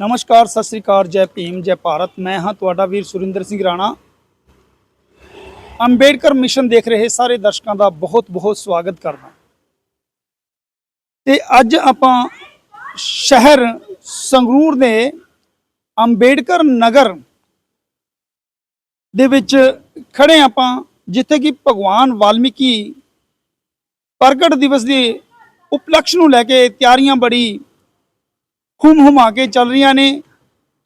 ਨਮਸਕਾਰ, ਸਤਿ ਸ੍ਰੀ ਅਕਾਲ, ਜੈ ਭੀਮ, ਜੈ ਭਾਰਤ। ਮੈਂ ਹਾਂ ਤੁਹਾਡਾ ਵੀਰ ਸੁਰਿੰਦਰ ਸਿੰਘ ਰਾਣਾ। ਅੰਬੇਡਕਰ ਮਿਸ਼ਨ ਦੇਖ ਰਹੇ ਸਾਰੇ ਦਰਸ਼ਕਾਂ ਦਾ ਬਹੁਤ ਬਹੁਤ ਸਵਾਗਤ ਕਰਦਾ ਤੇ ਅੱਜ ਆਪਾਂ ਸ਼ਹਿਰ ਸੰਗਰੂਰ ਦੇ ਅੰਬੇਡਕਰ ਨਗਰ ਦੇ ਵਿੱਚ ਖੜੇ ਆਪਾਂ, ਜਿੱਥੇ ਕਿ ਭਗਵਾਨ ਵਾਲਮੀਕੀ ਪ੍ਰਗਟ ਦਿਵਸ ਦੇ ਉਪਲਕਸ਼ ਨੂੰ ਲੈ ਕੇ ਤਿਆਰੀਆਂ ਬੜੀ ਹੁਮ ਹੁਮਾ ਕੇ ਚੱਲ ਰਹੀਆਂ ਨੇ।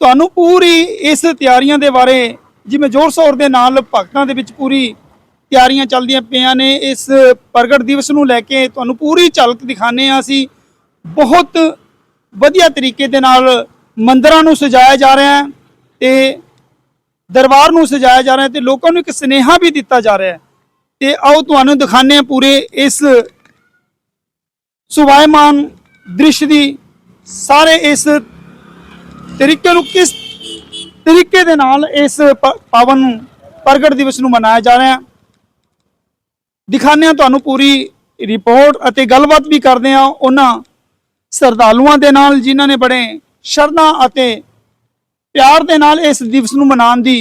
ਤੁਹਾਨੂੰ ਪੂਰੀ ਇਸ ਤਿਆਰੀਆਂ ਦੇ ਬਾਰੇ ਜਿਵੇਂ ਜ਼ੋਰ ਸ਼ੋਰ ਦੇ ਨਾਲ ਭਗਤਾਂ ਦੇ ਵਿੱਚ ਪੂਰੀ ਤਿਆਰੀਆਂ ਚੱਲਦੀਆਂ ਪਈਆਂ ਨੇ, ਇਸ ਪ੍ਰਗਟ ਦਿਵਸ ਨੂੰ ਲੈ ਕੇ ਤੁਹਾਨੂੰ ਪੂਰੀ ਝਲਕ ਦਿਖਾਣੇ ਆ ਅਸੀਂ। ਬਹੁਤ ਵਧੀਆ ਤਰੀਕੇ ਦੇ ਨਾਲ ਮੰਦਰਾਂ ਨੂੰ ਸਜਾਇਆ ਜਾ ਰਿਹਾ ਹੈ ਤੇ ਦਰਬਾਰ ਨੂੰ ਸਜਾਇਆ ਜਾ ਰਿਹਾ ਹੈ ਤੇ ਲੋਕਾਂ ਨੂੰ ਇੱਕ ਸਨੇਹਾ ਵੀ ਦਿੱਤਾ ਜਾ ਰਿਹਾ ਹੈ। ਤੇ ਆਓ ਤੁਹਾਨੂੰ ਦਿਖਾਣੇ ਆ ਪੂਰੇ ਇਸ ਸੁਭਾਇਮਾਨ ਦ੍ਰਿਸ਼ ਦੀ ਸਾਰੇ ਇਸ ਤਰੀਕੇ ਨੂੰ ਕਿਸ ਤਰੀਕੇ ਦੇ ਨਾਲ ਇਸ ਪ- ਨੂੰ ਪ੍ਰਗਟ ਦਿਵਸ ਨੂੰ ਮਨਾਇਆ ਜਾ ਰਿਹਾ ਹੈ। ਦਿਖਾਉਂਦੇ ਹਾਂ ਤੁਹਾਨੂੰ ਪੂਰੀ ਰਿਪੋਰਟ ਅਤੇ ਗੱਲਬਾਤ ਵੀ ਕਰਦੇ ਹਾਂ ਉਹਨਾਂ ਸਰਦਾਲੂਆਂ ਦੇ ਨਾਲ ਜਿਨ੍ਹਾਂ ਨੇ ਬੜੇ ਸ਼ਰਧਾ ਅਤੇ ਪਿਆਰ ਦੇ ਨਾਲ ਇਸ ਦਿਵਸ ਨੂੰ ਮਨਾਉਣ ਦੀ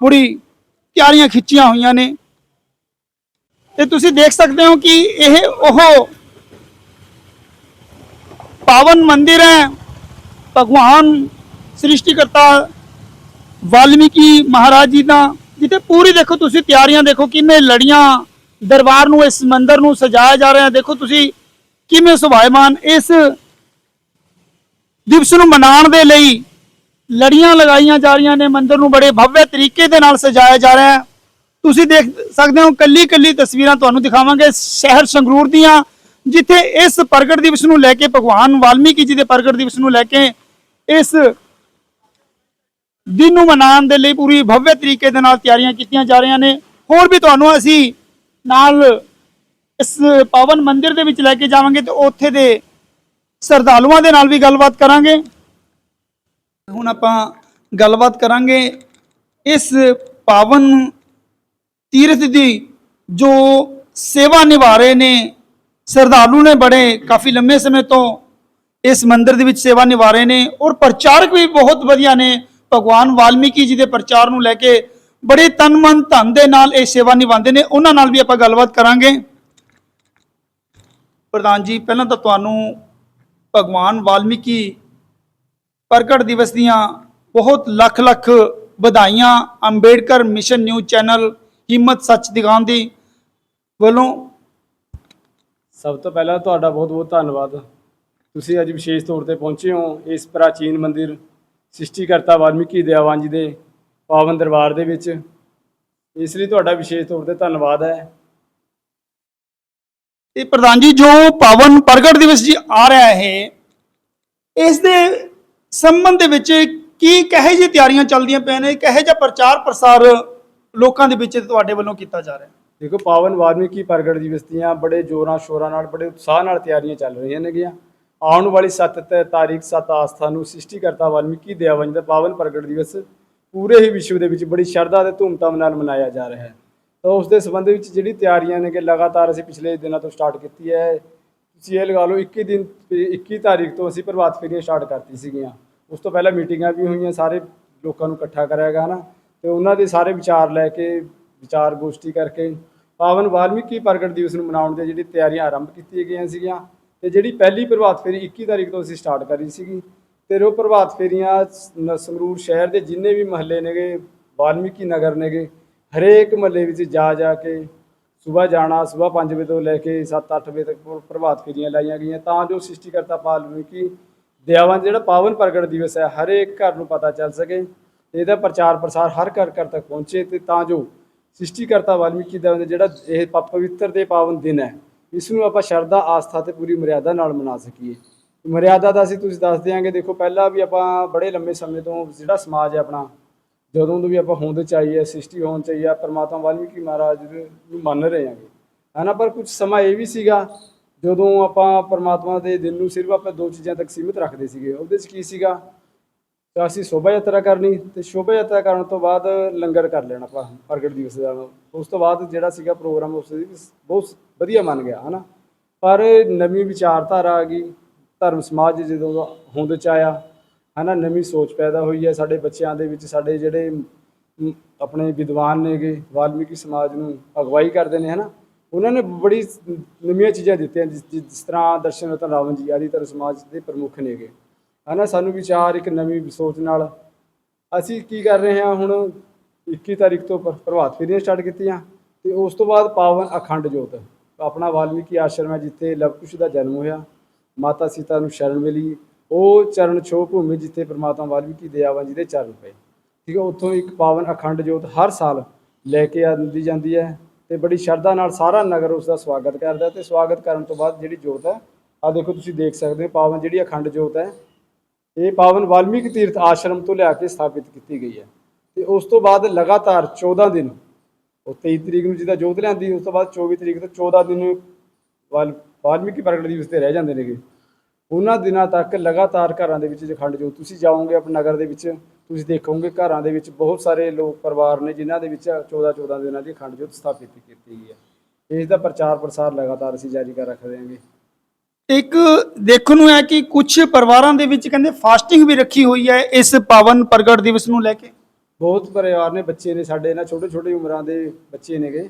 ਪੂਰੀ ਤਿਆਰੀਆਂ ਖਿੱਚੀਆਂ ਹੋਈਆਂ ਨੇ। ਤੇ ਤੁਸੀਂ ਦੇਖ ਸਕਦੇ ਹੋ ਕਿ ਇਹ ਉਹ ਪਾਵਨ ਮੰਦਿਰ ਹੈ ਭਗਵਾਨ ਸ੍ਰਿਸ਼ਟੀਕਰਤਾ ਵਾਲਮੀਕੀ ਮਹਾਰਾਜ ਜੀ ਦਾ ਜਿੱਥੇ ਪੂਰੀ ਦੇਖੋ ਤੁਸੀਂ ਤਿਆਰੀਆਂ ਦੇਖੋ ਕਿਵੇਂ ਲੜੀਆਂ ਦਰਬਾਰ ਨੂੰ ਇਸ ਮੰਦਰ ਨੂੰ ਸਜਾਇਆ ਜਾ ਰਿਹਾ ਦੇਖੋ ਤੁਸੀਂ ਕਿਵੇਂ ਸੁਭਾਇਮਾਨ ਇਸ ਦਿਵਸ ਨੂੰ ਮਨਾਉਣ ਦੇ ਲਈ ਲੜੀਆਂ ਲਗਾਈਆਂ ਜਾ ਰਹੀਆਂ ਨੇ ਮੰਦਰ ਨੂੰ ਬੜੇ ਭਵਯ ਤਰੀਕੇ ਦੇ ਨਾਲ ਸਜਾਇਆ ਜਾ ਰਿਹਾ ਹੈ ਤੁਸੀਂ ਦੇਖ ਸਕਦੇ ਹੋ ਕੱਲੀ ਕੱਲੀ ਤਸਵੀਰਾਂ ਤੁਹਾਨੂੰ ਦਿਖਾਵਾਂਗੇ ਸ਼ਹਿਰ ਸੰਗਰੂਰ ਦੀਆਂ ਜਿੱਥੇ ਇਸ ਪ੍ਰਗਟ ਦਿਵਸ ਨੂੰ ਲੈ ਕੇ ਭਗਵਾਨ ਵਾਲਮੀਕੀ ਜੀ ਦੇ ਪ੍ਰਗਟ ਦਿਵਸ ਨੂੰ ਲੈ ਕੇ ਇਸ ਦਿਨ ਨੂੰ ਮਨਾਉਣ ਦੇ ਲਈ ਪੂਰੀ ਭਵਯ ਤਰੀਕੇ ਦੇ ਨਾਲ ਤਿਆਰੀਆਂ ਕੀਤੀਆਂ ਜਾ ਰਹੀਆਂ ਨੇ। ਹੋਰ ਵੀ ਤੁਹਾਨੂੰ ਅਸੀਂ ਨਾਲ ਇਸ ਪਾਵਨ ਮੰਦਿਰ ਦੇ ਵਿੱਚ ਲੈ ਕੇ ਜਾਵਾਂਗੇ ਤੇ ਉੱਥੇ ਦੇ ਸਰਦਾਲੂਆਂ ਦੇ ਨਾਲ ਵੀ ਗੱਲਬਾਤ ਕਰਾਂਗੇ। ਹੁਣ ਆਪਾਂ ਗੱਲਬਾਤ ਕਰਾਂਗੇ ਇਸ ਪਾਵਨ ਤੀਰਥ ਦੀ ਜੋ ਸੇਵਾ ਨਿਭਾ ਰਹੇ ਨੇ ਸਰਦਾਲੂ ਨੇ ਬੜੇ ਕਾਫੀ ਲੰਮੇ ਸਮੇਂ ਤੋਂ ਇਸ ਮੰਦਿਰ ਦੇ ਵਿੱਚ ਸੇਵਾ ਨਿਭਾ ਰਹੇ ਨੇ ਔਰ ਪ੍ਰਚਾਰਕ ਵੀ ਬਹੁਤ ਵਧੀਆ ਨੇ। ਭਗਵਾਨ ਵਾਲਮੀਕੀ ਜੀ ਦੇ ਪ੍ਰਚਾਰ ਨੂੰ ਲੈ ਕੇ ਬੜੇ ਤਨ ਮਨ ਧਨ ਦੇ ਨਾਲ ਇਹ ਸੇਵਾ ਨਿਭਾਉਂਦੇ ਨੇ। ਉਹਨਾਂ ਨਾਲ ਵੀ ਆਪਾਂ ਗੱਲਬਾਤ ਕਰਾਂਗੇ। ਪ੍ਰਧਾਨ ਜੀ, ਪਹਿਲਾਂ ਤਾਂ ਤੁਹਾਨੂੰ ਭਗਵਾਨ ਵਾਲਮੀਕੀ ਪ੍ਰਗਟ ਦਿਵਸ ਦੀਆਂ ਬਹੁਤ ਲੱਖ ਲੱਖ ਵਧਾਈਆਂ। ਅੰਬੇਡਕਰ ਮਿਸ਼ਨ ਨਿਊਜ਼ ਚੈਨਲ ਹਿੰਮਤ ਸੱਚ ਦਿਖਾਉਣ ਵੱਲੋਂ ਸਭ ਤੋਂ ਪਹਿਲਾਂ ਤੁਹਾਡਾ ਬਹੁਤ-ਬਹੁਤ ਧੰਨਵਾਦ। ਤੁਸੀਂ ਅੱਜ ਵਿਸ਼ੇਸ਼ ਤੌਰ ਤੇ ਪਹੁੰਚੇ ਹੋ ਇਸ ਪ੍ਰਾਚੀਨ ਮੰਦਿਰ ਸ੍ਰਿਸ਼ਟੀਕਰਤਾ ਵਾਲਮੀਕੀ ਦਿਆਵਾਨ ਜੀ ਦੇ ਪਾਵਨ ਦਰਬਾਰ ਦੇ ਵਿੱਚ। ਇਸ ਲਈ ਤੁਹਾਡਾ ਵਿਸ਼ੇਸ਼ ਤੌਰ ਤੇ ਧੰਨਵਾਦ ਹੈ। ਤੇ ਪ੍ਰਧਾਨ ਜੀ, ਜੋ ਪਾਵਨ ਪ੍ਰਗਟ ਦਿਵਸ ਜੀ ਆ ਰਿਹਾ ਹੈ, ਇਸ ਦੇ ਸੰਬੰਧ ਦੇ ਵਿੱਚ ਕੀ ਕਹੇ ਜੀ ਤਿਆਰੀਆਂ ਚੱਲਦੀਆਂ ਪਈਆਂ ਨੇ, ਕਹੇ ਜਿਹਾ ਪ੍ਰਚਾਰ ਪ੍ਰਸਾਰ ਲੋਕਾਂ ਦੇ ਵਿੱਚ ਤੁਹਾਡੇ ਵੱਲੋਂ ਕੀਤਾ ਜਾ ਰਿਹਾ ਹੈ? ਦੇਖੋ ਪਾਵਨ ਵਾਲਮੀਕੀ ਪ੍ਰਗਟ ਦਿਵਸ ਦੀਆਂ ਬੜੇ ਜੋਰਾਂ ਸ਼ੋਰਾਂ ਨਾਲ, ਬੜੇ ਉਤਸ਼ਾਹ ਨਾਲ ਤਿਆਰੀਆਂ ਚੱਲ ਰਹੀਆਂ ਨੇਗੀਆਂ। ਆਉਣ ਵਾਲੀ 7 ਤਾਰੀਖ 7 ਆਸਥਾ ਨੂੰ ਸ੍ਰਿਸ਼ਟੀਕਰਤਾ ਵਾਲਮੀਕੀ ਦਿਆਵਨ ਦਾ ਪਾਵਨ ਪ੍ਰਗਟ ਦਿਵਸ ਪੂਰੇ ਹੀ ਵਿਸ਼ਵ ਦੇ ਵਿੱਚ ਬੜੀ ਸ਼ਰਧਾ ਤੇ ਧੂਮਧਾਮ ਨਾਲ ਮਨਾਇਆ ਜਾ ਰਿਹਾ ਹੈ। ਤਾਂ ਉਸ ਦੇ ਸੰਬੰਧ ਵਿੱਚ ਜਿਹੜੀ ਤਿਆਰੀਆਂ ਨੇ ਕਿ ਲਗਾਤਾਰ ਅਸੀਂ ਪਿਛਲੇ ਦਿਨਾਂ ਤੋਂ ਸਟਾਰਟ ਕੀਤੀ ਹੈ। ਤੁਸੀਂ ਇਹ ਲਗਾ ਲਓ 21 ਦਿਨ 21 ਤਾਰੀਖ ਤੋਂ ਅਸੀਂ ਪ੍ਰਭਾਤ ਫੇਰੀਆਂ ਸਟਾਰਟ ਕਰਤੀ ਸੀਗੀਆਂ। ਉਸ ਤੋਂ ਪਹਿਲਾਂ ਮੀਟਿੰਗਾਂ ਵੀ ਹੋਈਆਂ, ਸਾਰੇ ਲੋਕਾਂ ਨੂੰ ਇਕੱਠਾ ਕਰਿਆ ਗਿਆ ਨਾ ਤੇ ਉਹਨਾਂ ਦੇ ਸਾਰੇ ਵਿਚਾਰ ਲੈ ਕੇ ਵਿਚਾਰ ਗੋਸ਼ਟੀ ਕਰਕੇ ਪਾਵਨ ਵਾਲਮੀਕੀ ਪ੍ਰਗਟ ਦਿਵਸ ਨੂੰ ਮਨਾਉਣ ਦੀ ਜਿਹੜੀ ਤਿਆਰੀਆਂ ਆਰੰਭ ਕੀਤੀਆਂ ਗਈਆਂ ਸੀਗੀਆਂ ਤੇ ਜਿਹੜੀ ਪਹਿਲੀ ਪ੍ਰਭਾਤ ਫੇਰੀ 21 ਤਾਰੀਖ ਤੋਂ ਅਸੀਂ ਸਟਾਰਟ ਕਰੀ ਸੀਗੀ ਤੇ ਉਹ ਪ੍ਰਭਾਤ ਫੇਰੀਆਂ ਸ- ਸੰਗਰੂਰ ਸ਼ਹਿਰ ਦੇ ਜਿੰਨੇ ਵੀ ਮਹੱਲੇ ਨੇਗੇ, ਵਾਲਮੀਕੀ ਨਗਰ ਨੇਗੇ, ਹਰੇਕ ਮਹੱਲੇ ਵਿੱਚ ਜਾ ਜਾ ਕੇ ਸਵੇਰ ਜਾਣਾ, ਸਵੇਰ 5 ਵਜੇ ਤੋਂ ਲੈ ਕੇ 7-8 ਵਜੇ ਤੱਕ ਪ੍ਰਭਾਤ ਫੇਰੀਆਂ ਲਾਈਆਂ ਗਈਆਂ ਤਾਂ ਜੋ ਸ੍ਰਿਸ਼ਟੀਕਰਤਾ ਵਾਲਮੀਕੀ ਦਿਆਵਾਂ ਜਿਹੜਾ ਪਾਵਨ ਪ੍ਰਗਟ ਦਿਵਸ ਹੈ, ਹਰੇਕ ਘਰ ਨੂੰ ਪਤਾ ਚੱਲ ਸਕੇ ਇਹਦਾ ਪ੍ਰਚਾਰ ਪ੍ਰਸਾਰ ਹਰ ਘਰ ਘਰ ਤੱਕ ਪਹੁੰਚੇ ਤੇ ਤਾਂ ਜੋ ਸ੍ਰਿਸ਼ਟੀਕਰਤਾ ਵਾਲਮੀਕੀ ਦਾ ਜਿਹੜਾ ਇਹ ਪਵਿੱਤਰ ਤੇ ਪਾਵਨ ਦਿਨ ਹੈ ਇਸ ਨੂੰ ਆਪਾਂ ਸ਼ਰਧਾ, ਆਸਥਾ ਤੇ ਪੂਰੀ ਮਰਿਆਦਾ ਨਾਲ ਮਨਾ ਸਕੀਏ। ਮਰਿਆਦਾ ਦਾ ਅਸੀਂ ਤੁਸੀਂ ਦੱਸ ਦਿਆਂਗੇ, ਦੇਖੋ ਪਹਿਲਾਂ ਵੀ ਆਪਾਂ ਬੜੇ ਲੰਮੇ ਸਮੇਂ ਤੋਂ ਜਿਹੜਾ ਸਮਾਜ ਹੈ ਆਪਣਾ, ਜਦੋਂ ਤੋਂ ਵੀ ਆਪਾਂ ਹੋਂਦ ਚ ਆਈ ਸ੍ਰਿਸ਼ਟੀ ਹੋਣ ਚ ਆਈ ਪਰਮਾਤਮਾ ਵਾਲਮੀਕੀ ਮਹਾਰਾਜ ਨੂੰ ਮੰਨ ਰਹੇ ਹਾਂਗੇ। ਹਨਾ, ਪਰ ਕੁਝ ਸਮਾਂ ਇਹ ਵੀ ਸੀਗਾ, ਜਦੋਂ ਆਪਾਂ ਪਰਮਾਤਮਾ ਦੇ ਦਿਨ ਨੂੰ ਸਿਰਫ ਆਪਾਂ ਦੋ ਚੀਜ਼ਾਂ ਤੱਕ ਸੀਮਿਤ ਰੱਖਦੇ ਸੀਗੇ, ਉਹਦੇ ਚ ਕੀ ਸੀਗਾ? ਤਾਂ ਅਸੀਂ ਸ਼ੋਭਾ ਯਾਤਰਾ ਕਰਨੀ ਤੇ ਸ਼ੋਭਾ ਯਾਤਰਾ ਕਰਨ ਤੋਂ ਬਾਅਦ ਲੰਗਰ ਕਰ ਲੈਣਾ ਆਪਾਂ, ਪ੍ਰਗਟ ਦਿਵਸ ਦਾ। ਉਸ ਤੋਂ ਬਾਅਦ ਜਿਹੜਾ ਸੀਗਾ ਪ੍ਰੋਗਰਾਮ, ਉਸ ਬਹੁਤ ਵਧੀਆ ਮੰਨ ਗਿਆ, ਹਨਾ। ਪਰ ਨਵੀਂ ਵਿਚਾਰਧਾਰਾ ਆ ਗਈ, ਧਰਮ ਸਮਾਜ ਜਦੋਂ ਦਾ ਹੋਂਦ ਚ ਆਇਆ, ਹਨਾ, ਨਵੀਂ ਸੋਚ ਪੈਦਾ ਹੋਈ ਹੈ ਸਾਡੇ ਬੱਚਿਆਂ ਦੇ ਵਿੱਚ, ਸਾਡੇ ਜਿਹੜੇ ਆਪਣੇ ਵਿਦਵਾਨ ਨੇਗੇ, ਵਾਲਮੀਕੀ ਸਮਾਜ ਨੂੰ ਅਗਵਾਈ ਕਰਦੇ ਨੇ, ਹਨਾ। ਉਹਨਾਂ ਨੇ ਬੜੀ ਨਵੀਆਂ ਚੀਜ਼ਾਂ ਦਿੱਤੀਆਂ, ਜਿਸ ਜਿਸ ਤਰ੍ਹਾਂ ਦਰਸ਼ਨ ਰਤਨ ਰਾਵਣ ਜੀ ਆਦਿ ਧਰਮ ਸਮਾਜ ਦੇ ਪ੍ਰਮੁੱਖ ਨੇਗੇ। ਹਨਾ, ਸਾਨੂੰ ਵਿਚਾਰ ਇੱਕ ਨਵੀਂ ਸੋਚ ਨਾਲ। ਅਸੀਂ ਕੀ ਕਰ ਰਹੇ ਹਾਂ ਹੁਣ 21 ਤਾਰੀਖ ਤੋਂ ਪ੍ਰਭਾਤ ਫੇਰੀਆਂ ਸਟਾਰਟ ਕੀਤੀਆਂ ਤੇ ਉਸ ਤੋਂ ਬਾਅਦ ਪਾਵਨ ਅਖੰਡ ਜੋਤ। ਆਪਣਾ ਵਾਲਮੀਕੀ ਆਸ਼ਰਮ ਹੈ ਜਿੱਥੇ ਲਵਕੁਸ਼ ਦਾ ਜਨਮ ਹੋਇਆ। ਮਾਤਾ ਸੀਤਾ ਨੂੰ ਸ਼ਰਨ ਮਿਲੀ। ਉਹ ਚਰਨ ਛੋ ਭੂਮੀ ਜਿੱਥੇ ਪ੍ਰਮਾਤਮਾ ਵਾਲਮੀਕੀ ਦਇਆਵਾਂ ਜੀ ਦੇ ਚਰਨ ਪਏ। ਠੀਕ ਹੈ, ਉੱਥੋਂ ਇੱਕ ਪਾਵਨ ਅਖੰਡ ਜੋਤ ਹਰ ਸਾਲ ਲੈ ਕੇ ਆਂਦੀ ਜਾਂਦੀ ਹੈ ਤੇ ਬੜੀ ਸ਼ਰਧਾ ਨਾਲ ਸਾਰਾ ਨਗਰ ਉਸ ਦਾ ਸਵਾਗਤ ਕਰਦਾ ਹੈ ਤੇ ਸਵਾਗਤ ਕਰਨ ਤੋਂ ਬਾਅਦ ਜਿਹੜੀ ਜੋਤ ਹੈ ਆ ਦੇਖੋ ਤੁਸੀਂ ਦੇਖ ਸਕਦੇ ਹੋ, ਪਾਵਨ ਜਿਹੜੀ ਅਖੰਡ ਜੋਤ ਹੈ ਇਹ ਪਾਵਨ ਵਾਲਮੀਕ ਤੀਰਥ ਆਸ਼ਰਮ ਤੋਂ ਲਿਆ ਕੇ ਸਥਾਪਿਤ ਕੀਤੀ ਗਈ ਹੈ। ਤੇ ਉਸ ਤੋਂ ਬਾਅਦ ਲਗਾਤਾਰ 14 ਦਿਨ, ਉਹ 23 ਤਰੀਕ ਨੂੰ ਜਿਹਦਾ ਜੋਤ ਲਿਆਂਦੀ, ਉਸ ਤੋਂ ਬਾਅਦ 24 ਤਰੀਕ ਤੋਂ 14 ਦਿਨ ਵਾਲਮੀਕੀ ਪ੍ਰਗਟ ਦਿਵਸ ਤੇ ਰਹਿ ਜਾਂਦੇ ਨੇਗੇ। ਉਹਨਾਂ ਦਿਨਾਂ ਤੱਕ ਲਗਾਤਾਰ ਘਰਾਂ ਦੇ ਵਿੱਚ ਜਖੰਡ ਜੋਤ, ਤੁਸੀਂ ਜਾਓਗੇ ਆਪਣੇ ਨਗਰ ਦੇ ਵਿੱਚ, ਤੁਸੀਂ ਦੇਖੋਗੇ ਘਰਾਂ ਦੇ ਵਿੱਚ ਬਹੁਤ ਸਾਰੇ ਲੋਕ ਪਰਿਵਾਰ ਨੇ ਜਿਨ੍ਹਾਂ ਦੇ ਵਿੱਚ 14 14 ਦਿਨਾਂ ਦੀ ਅਖੰਡ ਜੋਤ ਸਥਾਪਿਤ ਕੀਤੀ ਗਈ ਹੈ। ਇਸ ਦਾ ਪ੍ਰਚਾਰ ਪ੍ਰਸਾਰ ਲਗਾਤਾਰ ਅਸੀਂ ਜਾਰੀ ਕਰ ਰੱਖਦੇ ਹਾਂਗੇ। ਇੱਕ ਦੇਖਣ ਨੂੰ ਹੈ ਕਿ ਕੁਝ ਪਰਿਵਾਰਾਂ ਦੇ ਵਿੱਚ ਕਹਿੰਦੇ ਫਾਸਟਿੰਗ ਵੀ ਰੱਖੀ ਹੋਈ ਹੈ ਇਸ ਪਾਵਨ ਪ੍ਰਗਟ ਦਿਵਸ ਨੂੰ ਲੈ ਕੇ। ਬਹੁਤ ਪਰਿਵਾਰ ਨੇ ਬੱਚੇ ਨੇ, ਸਾਡੇ ਨਾ ਛੋਟੇ ਛੋਟੇ ਉਮਰਾਂ ਦੇ ਬੱਚੇ ਨੇਗੇ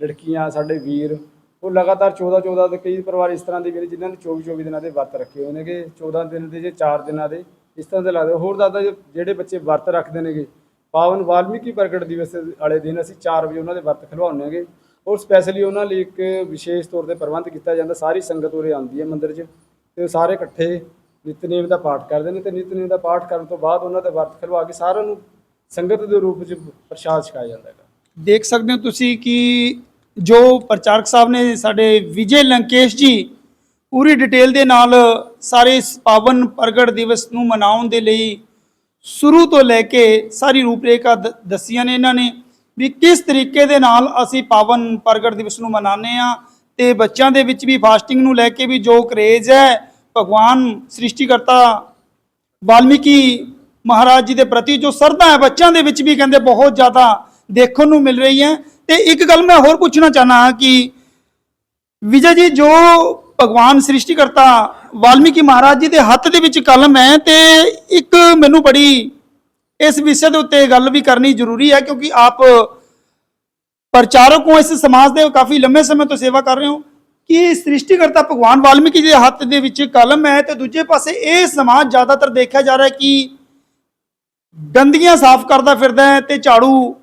ਲੜਕੀਆਂ, ਸਾਡੇ ਵੀਰ, ਉਹ ਲਗਾਤਾਰ 14 14 ਦੇ ਕਈ ਪਰਿਵਾਰ ਇਸ ਤਰ੍ਹਾਂ ਦੇ ਵੀ ਨੇ ਜਿਨ੍ਹਾਂ ਨੇ 24 24 ਦਿਨਾਂ ਦੇ ਵਰਤ ਰੱਖੇ ਹੋਏ ਨੇਗੇ 14 ਦਿਨ ਦੇ ਜੇ 4 ਦਿਨਾਂ ਦੇ, ਇਸ ਤਰ੍ਹਾਂ ਦੇ ਲੱਗਦੇ ਹੋਰ ਦਾਦਾ ਜਿਹੜੇ ਬੱਚੇ ਵਰਤ ਰੱਖਦੇ ਨੇਗੇ ਪਾਵਨ ਵਾਲਮੀਕੀ ਪ੍ਰਗਟ ਦਿਵਸ ਵਾਲੇ ਦਿਨ ਅਸੀਂ 4 ਵਜੇ ਉਹਨਾਂ ਦੇ ਵਰਤ ਖਿਲਵਾਉਂਦੇ ਹੈਗੇ ਔਰ ਸਪੈਸ਼ਲੀ ਉਹਨਾਂ ਲਈ ਇੱਕ ਵਿਸ਼ੇਸ਼ ਤੌਰ ਤੇ ਪ੍ਰਬੰਧ ਕੀਤਾ ਜਾਂਦਾ, ਸਾਰੀ ਸੰਗਤ ਉਰੇ ਆਉਂਦੀ ਹੈ ਮੰਦਿਰ 'ਚ ਤੇ ਉਹ ਸਾਰੇ ਇਕੱਠੇ ਨਿਤਨੇਮ ਦਾ ਪਾਠ ਕਰਦੇ ਨੇ ਤੇ ਨਿਤਨੇਮ ਦਾ ਪਾਠ ਕਰਨ ਤੋਂ ਬਾਅਦ ਉਹਨਾਂ ਦੇ ਵਰਤ ਖਿਲਵਾ ਕੇ ਸਾਰਿਆਂ ਨੂੰ ਸੰਗਤ ਦੇ ਰੂਪ 'ਚ ਪ੍ਰਸ਼ਾਦ ਛਕਾਇਆ ਜਾਂਦਾ ਹੈਗਾ। ਦੇਖ ਸਕਦੇ ਹੋ ਤੁਸੀਂ ਕਿ ਜੋ ਪ੍ਰਚਾਰਕ ਸਾਹਿਬ ਨੇ ਸਾਡੇ ਵਿਜੇ ਲੰਕੇਸ਼ ਜੀ ਪੂਰੀ ਡਿਟੇਲ ਦੇ ਨਾਲ ਸਾਰੇ ਇਸ ਪਾਵਨ ਪ੍ਰਗਟ ਦਿਵਸ ਨੂੰ ਮਨਾਉਣ ਦੇ ਲਈ ਸ਼ੁਰੂ ਤੋਂ ਲੈ ਕੇ ਸਾਰੀ ਰੂਪਰੇਖਾ ਦ- ਦੱਸੀਆਂ ਨੇ ਇਹਨਾਂ ਨੇ। ਵੀ ਕਿਸ ਤਰੀਕੇ ਦੇ ਨਾਲ ਅਸੀਂ ਪਾਵਨ ਪ੍ਰਗਟ ਦਿਵਸ ਨੂੰ ਮਨਾਉਂਦੇ ਆ ਤੇ ਬੱਚਿਆਂ ਦੇ ਵਿੱਚ ਵੀ ਫਾਸਟਿੰਗ ਨੂੰ ਲੈ ਕੇ ਵੀ ਜੋ ਕਰੇਜ਼ ਹੈ, ਭਗਵਾਨ ਸ੍ਰਿਸ਼ਟੀਕਰਤਾ ਵਾਲਮੀਕੀ ਮਹਾਰਾਜ ਜੀ ਦੇ ਪ੍ਰਤੀ ਜੋ ਸਰਧਾ ਹੈ, ਬੱਚਿਆਂ ਦੇ ਵਿੱਚ ਵੀ ਕਹਿੰਦੇ ਬਹੁਤ ਜ਼ਿਆਦਾ ਦੇਖਣ ਨੂੰ ਮਿਲ ਰਹੀ ਹੈ। ਤੇ ਇੱਕ ਗੱਲ ਮੈਂ ਹੋਰ ਪੁੱਛਣਾ ਚਾਹਨਾ ਹਾਂ ਕਿ ਵਿਜੇ ਜੀ, ਜੋ ਭਗਵਾਨ ਸ੍ਰਿਸ਼ਟੀਕਰਤਾ ਵਾਲਮੀਕੀ ਮਹਾਰਾਜ ਜੀ ਦੇ ਹੱਥ ਦੇ ਵਿੱਚ ਕਲਮ ਹੈ ਤੇ ਇੱਕ ਮੈਨੂੰ ਬੜੀ ਇਸ ਵਿਸ਼ੇ ਦੇ ਉੱਤੇ ਗੱਲ ਵੀ ਕਰਨੀ ਜ਼ਰੂਰੀ ਹੈ ਕਿਉਂਕਿ ਆਪ ਪ੍ਰਚਾਰਕ ਹੋ, ਇਸ ਸਮਾਜ ਦੇ ਕਾਫੀ ਲੰਮੇ ਸਮੇਂ ਤੋਂ ਸੇਵਾ ਕਰ ਰਹੇ ਹੋ। ਕਿ ਸ੍ਰਿਸ਼ਟੀਕਰਤਾ ਭਗਵਾਨ ਵਾਲਮੀਕੀ ਜੀ ਦੇ ਹੱਥ ਦੇ ਵਿੱਚ ਕਲਮ ਹੈ ਤੇ ਦੂਜੇ ਪਾਸੇ ਇਹ ਸਮਾਜ ਜ਼ਿਆਦਾਤਰ ਦੇਖਿਆ ਜਾ ਰਿਹਾ ਹੈ ਕਿ ਗੰਦਗੀਆਂ ਸਾਫ਼ ਕਰਦਾ ਫਿਰਦਾ ਹੈ ਤੇ ਝਾੜੂ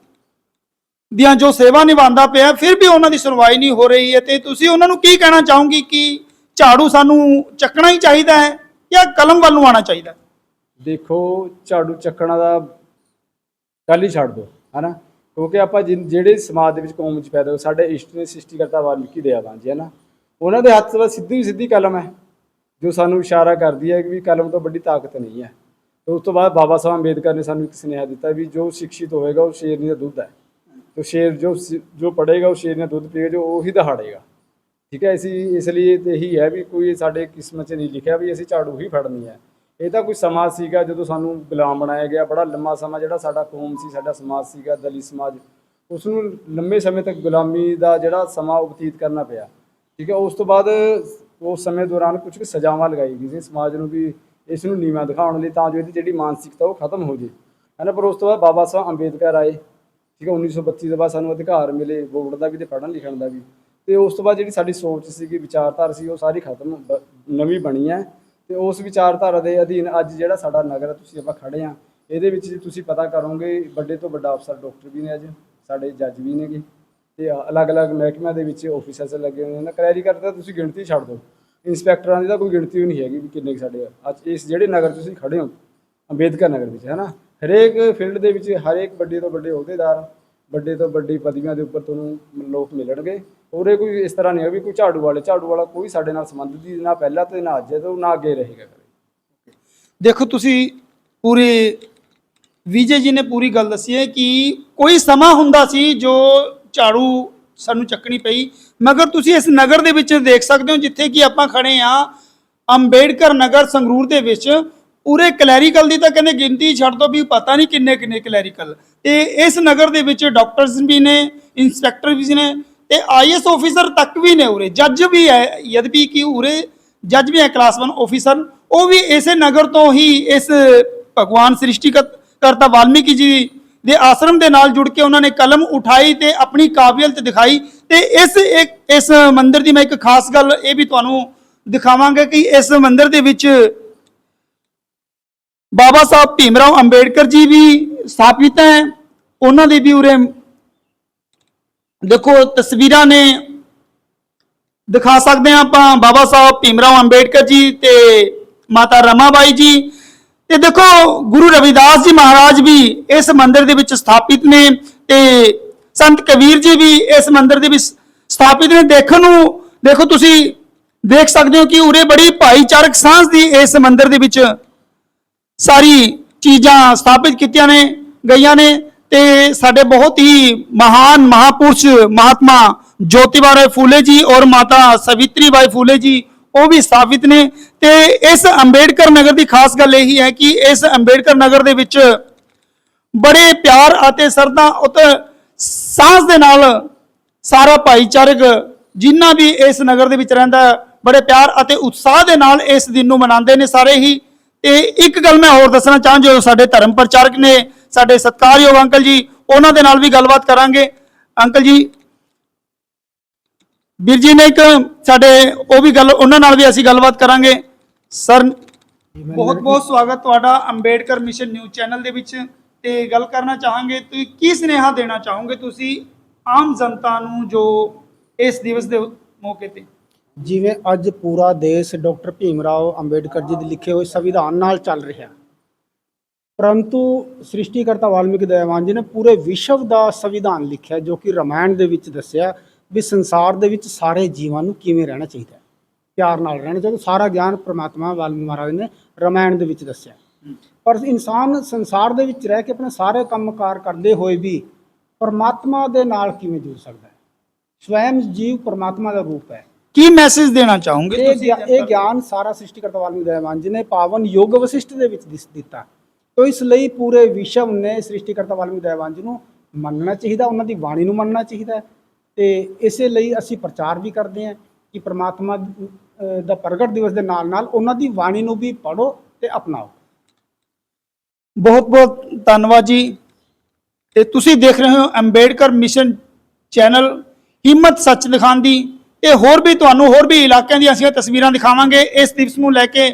ਦੀਆਂ ਜੋ ਸੇਵਾ ਨਿਭਾਉਂਦਾ ਪਿਆ ਫਿਰ ਵੀ ਉਹਨਾਂ ਦੀ ਸੁਣਵਾਈ ਨਹੀਂ ਹੋ ਰਹੀ ਹੈ। ਤੇ ਤੁਸੀਂ ਉਹਨਾਂ ਨੂੰ ਕੀ ਕਹਿਣਾ ਚਾਹੋਗੇ ਕਿ ਝਾੜੂ ਸਾਨੂੰ ਚੱਕਣਾ ਹੀ ਚਾਹੀਦਾ ਹੈ ਜਾਂ ਕਲਮ ਵੱਲ ਨੂੰ ਆਉਣਾ ਚਾਹੀਦਾ ਹੈ? ਦੇਖੋ, ਝਾੜੂ ਚੱਕਣਾ ਦਾ ਕੱਲ ਹੀ ਛੱਡ ਦਿਓ, ਹਨਾ? ਕਿਉਂਕਿ ਆਪਾਂ ਜਿਨ- ਜਿਹੜੇ ਸਮਾਜ ਦੇ ਵਿੱਚ ਕੌਮ ਵਿੱਚ ਪੈਦਾ ਹੋਏ, ਸਾਡੇ ਇਸ਼ਟ ਨੇ ਸ੍ਰਿਸ਼ਟੀਕਰਤਾ ਵਾਲਮੀਕੀ ਆਵਾਂ ਜੀ, ਹਨਾ? ਉਹਨਾਂ ਦੇ ਹੱਥ ਵਿੱਚ ਸਿੱਧੀ ਸਿੱਧੀ ਕਲਮ ਹੈ, ਜੋ ਸਾਨੂੰ ਇਸ਼ਾਰਾ ਕਰਦੀ ਹੈ ਕਿ ਵੀ ਕਲਮ ਤੋਂ ਵੱਡੀ ਤਾਕਤ ਨਹੀਂ ਹੈ। ਤੇ ਉਸ ਤੋਂ ਬਾਅਦ ਬਾਬਾ ਸਾਹਿਬ ਅੰਬੇਦਕਰ ਨੇ ਸਾਨੂੰ ਇੱਕ ਸੁਨੇਹਾ ਦਿੱਤਾ ਵੀ ਜੋ ਸਿੱਖਿਤ ਹੋਏਗਾ ਉਹ ਸ਼ੇਰਨੀ ਦਾ ਦੁੱਧ ਹੈ। ਤੇ ਸ਼ੇਰ ਜੋ ਸਿ- ਜੋ ਪੜੇਗਾ ਉਹ ਸ਼ੇਰਨੀ ਦਾ ਦੁੱਧ ਪੀਏਗਾ, ਜੋ ਉਹੀ ਦਹਾੜੇਗਾ। ਠੀਕ ਹੈ, ਅਸੀਂ ਇਸ ਲਈ ਤੇ ਇਹੀ ਹੈ ਵੀ ਕੋਈ ਸਾਡੇ ਕਿਸਮਤ 'ਚ ਨਹੀਂ ਲਿਖਿਆ ਵੀ ਅਸੀਂ ਝਾੜੂ ਹੀ ਫੜਨੀ ਹੈ। ਇਹ ਤਾਂ ਕੋਈ ਸਮਾਂ ਸੀਗਾ ਜਦੋਂ ਸਾਨੂੰ ਗੁਲਾਮ ਬਣਾਇਆ ਗਿਆ, ਬੜਾ ਲੰਮਾ ਸਮਾਂ ਜਿਹੜਾ ਸਾਡਾ ਕੌਮ ਸੀ, ਸਾਡਾ ਸਮਾਜ ਸੀਗਾ, ਦਲਿਤ ਸਮਾਜ। ਉਸ ਨੂੰ ਲੰਮੇ ਸਮੇਂ ਤੱਕ ਗੁਲਾਮੀ ਦਾ ਜਿਹੜਾ ਸਮਾਂ ਉਹ ਬਤੀਤ ਕਰਨਾ ਪਿਆ। ਠੀਕ ਹੈ, ਉਸ ਤੋਂ ਬਾਅਦ ਉਸ ਸਮੇਂ ਦੌਰਾਨ ਕੁਝ ਕੁ ਸਜ਼ਾਵਾਂ ਲਗਾਈ ਗਈ ਸੀ ਸਮਾਜ ਨੂੰ ਵੀ ਇਸ ਨੂੰ ਨੀਵਾਂ ਦਿਖਾਉਣ ਲਈ ਤਾਂ ਜੋ ਇਹਦੀ ਜਿਹੜੀ ਮਾਨਸਿਕਤਾ ਉਹ ਖਤਮ ਹੋ ਜੇ। ਹੈ ਨਾ, ਪਰ ਉਸ ਤੋਂ ਬਾਅਦ ਬਾਬਾ ਸਾਹਿਬ ਅੰਬੇਦਕਰ ਆਏ। ਠੀਕ ਹੈ 1932 ਤੋਂ ਬਾਅਦ ਸਾਨੂੰ ਅਧਿਕਾਰ ਮਿਲੇ ਵੋਟ ਦਾ ਵੀ ਤੇ ਪੜ੍ਹਨ ਲਿਖਣ ਦਾ ਵੀ। ਤੇ ਉਸ ਤੋਂ ਬਾਅਦ ਜਿਹੜੀ ਸਾਡੀ ਸੋਚ ਸੀਗੀ, ਵਿਚਾਰਧਾਰਾ ਸੀ, ਉਹ ਸਾਰੀ ਖਤਮ ਬ- ਨਵੀਂ ਬਣੀ ਹੈ। ਤੇ ਉਸ ਵਿਚਾਰਧਾਰਾ ਦੇ ਅਧੀਨ ਅੱਜ ਜਿਹੜਾ ਸਾਡਾ ਨਗਰ ਹੈ ਤੁਸੀਂ ਆਪਾਂ ਖੜੇ ਆ, ਇਹਦੇ ਵਿੱਚ ਜੇ ਤੁਸੀਂ ਪਤਾ ਕਰੋਗੇ, ਵੱਡੇ ਤੋਂ ਵੱਡਾ ਅਫਸਰ ਡਾਕਟਰ ਵੀ ਨੇ ਅੱਜ, ਸਾਡੇ ਜੱਜ ਵੀ ਨੇਗੇ, ਤੇ ਅਲੱਗ-ਅਲੱਗ ਮਹਿਕਮਿਆਂ ਦੇ ਵਿੱਚ ਆਫੀਸਰਸ ਲੱਗੇ ਹੋਏ ਨੇ ਕਲੈਰੀ ਕਰਦਾ ਤੁਸੀਂ ਗਿਣਤੀ ਛੱਡ ਦਿਓ, ਇੰਸਪੈਕਟਰਾਂ ਦੀ ਤਾਂ ਕੋਈ ਗਿਣਤੀ ਵੀ ਨਹੀਂ ਹੈਗੀ ਵੀ ਕਿੰਨੇ ਕੁ ਸਾਡੇ ਆ, ਅੱਜ ਇਸ ਜਿਹੜੇ ਨਗਰ ਤੁਸੀਂ ਖੜੇ ਹੋ, ਅੰਬੇਦਕਰ ਨਗਰ ਵਿੱਚ ਹੈ ਨਾ ਹਰੇਕ ਫੀਲਡ ਦੇ ਵਿੱਚ ਹਰੇਕ ਵੱਡੇ ਤੋਂ ਵੱਡੇ ਅਹੁਦੇਦਾਰ ਵੱਡੇ ਤੋਂ ਵੱਡੀ ਪਦਵੀਆਂ ਦੇ ਉੱਪਰ ਤੁਹਾਨੂੰ ਲੋਕ ਮਿਲਣਗੇ। ਔਰ ਇਹ ਕੋਈ ਇਸ ਤਰ੍ਹਾਂ ਨਹੀਂ ਹੈ ਵੀ ਕੋਈ ਝਾੜੂ ਵਾਲੇ, ਝਾੜੂ ਵਾਲਾ ਕੋਈ ਸਾਡੇ ਨਾਲ ਸੰਬੰਧਿਤ ਹੀ ਨਾ ਪਹਿਲਾਂ ਤੇ ਨਾ ਅੱਜ ਤੋਂ ਨਾ ਅੱਗੇ ਰਹੇਗਾ। ਦੇਖੋ, ਤੁਸੀਂ ਪੂਰੇ ਵਿਜੇ ਜੀ ਨੇ ਪੂਰੀ ਗੱਲ ਦੱਸੀ ਹੈ ਕਿ ਕੋਈ ਸਮਾਂ ਹੁੰਦਾ ਸੀ ਜੋ ਝਾੜੂ ਸਾਨੂੰ ਚੱਕਣੀ ਪਈ, ਮਗਰ ਤੁਸੀਂ ਇਸ ਨਗਰ ਦੇ ਵਿੱਚ ਦੇਖ ਸਕਦੇ ਹੋ ਜਿੱਥੇ ਕਿ ਆਪਾਂ ਖੜੇ ਆ ਅੰਬੇਡਕਰ ਨਗਰ ਸੰਗਰੂਰ ਦੇ ਵਿੱਚ। ਉਰੇ ਕਲੈਰੀਕਲ ਦੀ ਤਾਂ ਕਹਿੰਦੇ ਗਿਣਤੀ ਛੱਡ ਦੋ ਵੀ ਪਤਾ ਨਹੀਂ ਕਿੰਨੇ ਕਿੰਨੇ ਕਲੈਰੀਕਲ ਤੇ ਇਸ ਨਗਰ ਦੇ ਵਿੱਚ ਡਾਕਟਰਸ ਵੀ ਨੇ ਇੰਸਪੈਕਟਰ ਵੀ ਨੇ ਤੇ ਆਈਐਸ ਆਫੀਸਰ ਤੱਕ ਵੀ ਨੇ ਉਰੇ। ਜੱਜ ਵੀ ਹੈ, ਯਦਪੀ ਕਿ ਉਰੇ ਜੱਜ ਵੀ ਹੈ ਕਲਾਸ 1 ਆਫੀਸਰ ਉਹ ਵੀ ਇਸੇ ਨਗਰ ਤੋਂ ਹੀ ਇਸ ਭਗਵਾਨ ਸ੍ਰਿਸ਼ਟੀ ਕਰਤਾ ਵਾਲਮੀਕੀ ਜੀ ਦੇ ਆਸ਼ਰਮ ਦੇ ਨਾਲ ਜੁੜ ਕੇ ਉਹਨਾਂ ਨੇ ਕਲਮ ਉਠਾਈ ਤੇ ਆਪਣੀ ਕਾਬਲੀਅਤ ਦਿਖਾਈ। ਤੇ ਇਸ ਇੱਕ, ਇਸ ਮੰਦਿਰ ਦੀ ਮੈਂ ਇੱਕ ਖਾਸ ਗੱਲ ਇਹ ਵੀ ਤੁਹਾਨੂੰ ਦਿਖਾਵਾਂਗਾ ਕਿ ਇਸ ਮੰਦਿਰ ਦੇ ਵਿੱਚ ਬਾਬਾ ਸਾਹਿਬ ਭੀਮਰਾਓ ਅੰਬੇਡਕਰ ਜੀ ਵੀ ਸਥਾਪਿਤ ਹੈ। ਉਹਨਾਂ ਦੇ ਵੀ ਉਰੇ ਦੇਖੋ ਤਸਵੀਰਾਂ ਨੇ ਦਿਖਾ ਸਕਦੇ ਹਾਂ ਆਪਾਂ। ਬਾਬਾ ਸਾਹਿਬ ਭੀਮਰਾਓ ਅੰਬੇਡਕਰ ਜੀ ਤੇ ਮਾਤਾ ਰਮਾਬਾਈ ਜੀ। ਤੇ ਦੇਖੋ ਗੁਰੂ ਰਵਿਦਾਸ ਜੀ ਮਹਾਰਾਜ ਵੀ ਇਸ ਮੰਦਿਰ ਦੇ ਵਿੱਚ ਸਥਾਪਿਤ ਨੇ ਤੇ ਸੰਤ ਕਬੀਰ ਜੀ ਵੀ ਇਸ ਮੰਦਿਰ ਦੇ ਵਿੱਚ ਸਥਾਪਿਤ ਨੇ। ਦੇਖਣ ਨੂੰ ਦੇਖੋ ਤੁਸੀਂ ਦੇਖ ਸਕਦੇ ਹੋ ਕਿ ਉਰੇ ਬੜੀ ਭਾਈਚਾਰਕ ਸਾਂਝ ਦੀ ਇਸ ਮੰਦਿਰ ਦੇ ਵਿੱਚ ਸਾਰੀ ਚੀਜ਼ਾਂ ਸਥਾਪਿਤ ਕੀਤੀਆਂ ਨੇ, ਗਈਆਂ ਨੇ ਤੇ ਸਾਡੇ ਬਹੁਤ ਹੀ ਮਹਾਨ ਮਹਾਪੁਰਸ਼ ਮਹਾਤਮਾ ਜੋਤੀਬਾ ਰਾਏ ਫੂਲੇ ਜੀ ਔਰ ਮਾਤਾ ਸਵਿਤਰੀ ਬਾਈ ਫੂਲੇ ਜੀ, ਉਹ ਵੀ ਸਥਾਪਿਤ ਨੇ ਤੇ ਇਸ ਅੰਬੇਡਕਰ ਨਗਰ ਦੀ ਖਾਸ ਗੱਲ ਇਹੀ ਹੈ ਕਿ ਇਸ ਅੰਬੇਡਕਰ ਨਗਰ ਦੇ ਵਿੱਚ ਬੜੇ ਪਿਆਰ ਅਤੇ ਸਰਦਾ ਉਤ ਸਾਂਝ ਦੇ ਨਾਲ ਸਾਰਾ ਭਾਈਚਾਰਕ ਜਿੰਨਾ ਵੀ ਇਸ ਨਗਰ ਦੇ ਵਿੱਚ ਰਹਿੰਦਾ ਬੜੇ ਪਿਆਰ ਅਤੇ ਉਤਸ਼ਾਹ ਦੇ ਨਾਲ ਇਸ ਦਿਨ ਨੂੰ ਮਨਾਉਂਦੇ ਨੇ ਸਾਰੇ ਹੀ। ਤੇ ਇੱਕ ਗੱਲ ਮੈਂ ਹੋਰ ਦੱਸਣਾ ਚਾਹਾਂ ਜੋ ਸਾਡੇ ਧਰਮ ਪ੍ਰਚਾਰਕ ਨੇ, ਸਾਡੇ ਸਤਿਕਾਰਯੋਗ ਅੰਕਲ ਜੀ, ਉਹਨਾਂ ਦੇ ਨਾਲ ਵੀ ਗੱਲਬਾਤ ਕਰਾਂਗੇ। ਅੰਕਲ ਜੀ, ਵੀਰ ਜੀ ਨੇ ਇੱਕ ਸਾਡੇ, ਉਹ ਵੀ ਗੱਲ, ਉਹਨਾਂ ਨਾਲ ਵੀ ਅਸੀਂ ਗੱਲਬਾਤ ਕਰਾਂਗੇ। ਸਰ, ਬਹੁਤ ਬਹੁਤ ਸਵਾਗਤ ਤੁਹਾਡਾ ਅੰਬੇਡਕਰ ਮਿਸ਼ਨ ਨਿਊਜ਼ ਚੈਨਲ ਦੇ ਵਿੱਚ। ਤੇ ਗੱਲ ਕਰਨਾ ਚਾਹਾਂਗੇ, ਤੁਸੀਂ ਕੀ ਸੁਨੇਹਾ ਦੇਣਾ ਚਾਹੋਗੇ ਤੁਸੀਂ ਆਮ ਜਨਤਾ ਨੂੰ ਜੋ ਇਸ ਦਿਵਸ ਦੇ ਮੌਕੇ ਤੇ? ਜਿਵੇਂ ਅੱਜ ਪੂਰਾ ਦੇਸ਼ ਡਾਕਟਰ ਭੀਮ ਰਾਓ ਅੰਬੇਡਕਰ ਜੀ ਦੇ ਲਿਖੇ ਹੋਏ ਸੰਵਿਧਾਨ ਨਾਲ ਚੱਲ ਰਿਹਾ ਪਰੰਤੂ ਸ੍ਰਿਸ਼ਟੀਕਰਤਾ ਵਾਲਮੀਕੀ ਦਇਆਵਾਨ ਜੀ ਨੇ ਪੂਰੇ ਵਿਸ਼ਵ ਦਾ ਸੰਵਿਧਾਨ ਲਿਖਿਆ ਜੋ ਕਿ ਰਮਾਇਣ ਦੇ ਵਿੱਚ ਦੱਸਿਆ ਵੀ ਸੰਸਾਰ ਦੇ ਵਿੱਚ ਸਾਰੇ ਜੀਵਾਂ ਨੂੰ ਕਿਵੇਂ ਰਹਿਣਾ ਚਾਹੀਦਾ ਹੈ। ਪਿਆਰ ਨਾਲ ਰਹਿਣਾ ਚਾਹੀਦਾ, ਸਾਰਾ ਗਿਆਨ ਪ੍ਰਮਾਤਮਾ ਵਾਲਮੀਕ ਮਹਾਰਾਜ ਨੇ ਰਮਾਇਣ ਦੇ ਵਿੱਚ ਦੱਸਿਆ ਪਰ ਇਨਸਾਨ ਸੰਸਾਰ ਦੇ ਵਿੱਚ ਰਹਿ ਕੇ ਆਪਣੇ ਸਾਰੇ ਕੰਮਕਾਰ ਕਰਦੇ ਹੋਏ ਵੀ ਪਰਮਾਤਮਾ ਦੇ ਨਾਲ ਕਿਵੇਂ ਜੁੜ ਸਕਦਾ ਹੈ? ਸਵੈਮ ਜੀਵ ਪਰਮਾਤਮਾ ਦਾ ਰੂਪ ਹੈ। ਕੀ ਮੈਸੇਜ ਦੇਣਾ ਚਾਹੋਗੇ ਇਹ ਤੁਸੀਂ? ਇਹ ਗਿਆਨ ਸਾਰਾ ਸ੍ਰਿਸ਼ਟੀਕਰਤਾ ਵਾਲਮੀਕੀ ਦਇਆਵਾਨ ਜੀ ਨੇ ਪਾਵਨ ਯੁੱਗ ਵਸਿਸ਼ਟ ਦੇ ਵਿੱਚ ਦਿਸ ਦਿੱਤਾ। ਤੋ ਇਸ ਲਈ ਪੂਰੇ ਵਿਸ਼ਵ ਨੇ ਸ੍ਰਿਸ਼ਟੀਕਰਤਾ ਵਾਲਮੀਕੀ ਦਇਆਵਾਨ ਜੀ ਨੂੰ ਮੰਨਣਾ ਚਾਹੀਦਾ ਉਹਨਾਂ ਦੀ ਬਾਣੀ ਨੂੰ ਮੰਨਣਾ ਚਾਹੀਦਾ ਹੈ। ਤੇ ਇਸੇ ਲਈ ਅਸੀਂ ਪ੍ਰਚਾਰ ਵੀ ਕਰਦੇ ਹਾਂ ਕਿ ਪ੍ਰਮਾਤਮਾ ਅਹ, ਦਾ ਪ੍ਰਗਟ ਦਿਵਸ ਦੇ ਨਾਲ ਨਾਲ ਉਹਨਾਂ ਦੀ ਬਾਣੀ ਨੂੰ ਵੀ ਪੜੋ ਤੇ ਅਪਣਾਓ। ਬਹੁਤ ਬਹੁਤ ਧੰਨਵਾਦ ਜੀ। ਤੇ ਤੁਸੀਂ ਦੇਖ ਰਹੇ ਹੋ ਅੰਬੇਡਕਰ ਮਿਸ਼ਨ ਚੈਨਲ ਹਿੰਮਤ ਸੱਚ ਦਿਖਾਉਂਦੀ ਇਹ ਹੋਰ ਵੀ ਤੁਹਾਨੂੰ ਹੋਰ ਵੀ ਇਲਾਕਿਆਂ ਦੀਆਂ ਅਸੀਂ ਤਸਵੀਰਾਂ ਦਿਖਾਵਾਂਗੇ। ਇਸ ਦਿਵਸ ਨੂੰ ਲੈ ਕੇ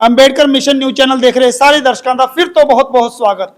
ਅੰਬੇਡਕਰ ਮਿਸ਼ਨ ਨਿਊਜ਼ ਚੈਨਲ ਦੇਖ ਰਹੇ ਸਾਰੇ ਦਰਸ਼ਕਾਂ ਦਾ ਫਿਰ ਤੋਂ ਬਹੁਤ ਬਹੁਤ ਸਵਾਗਤ।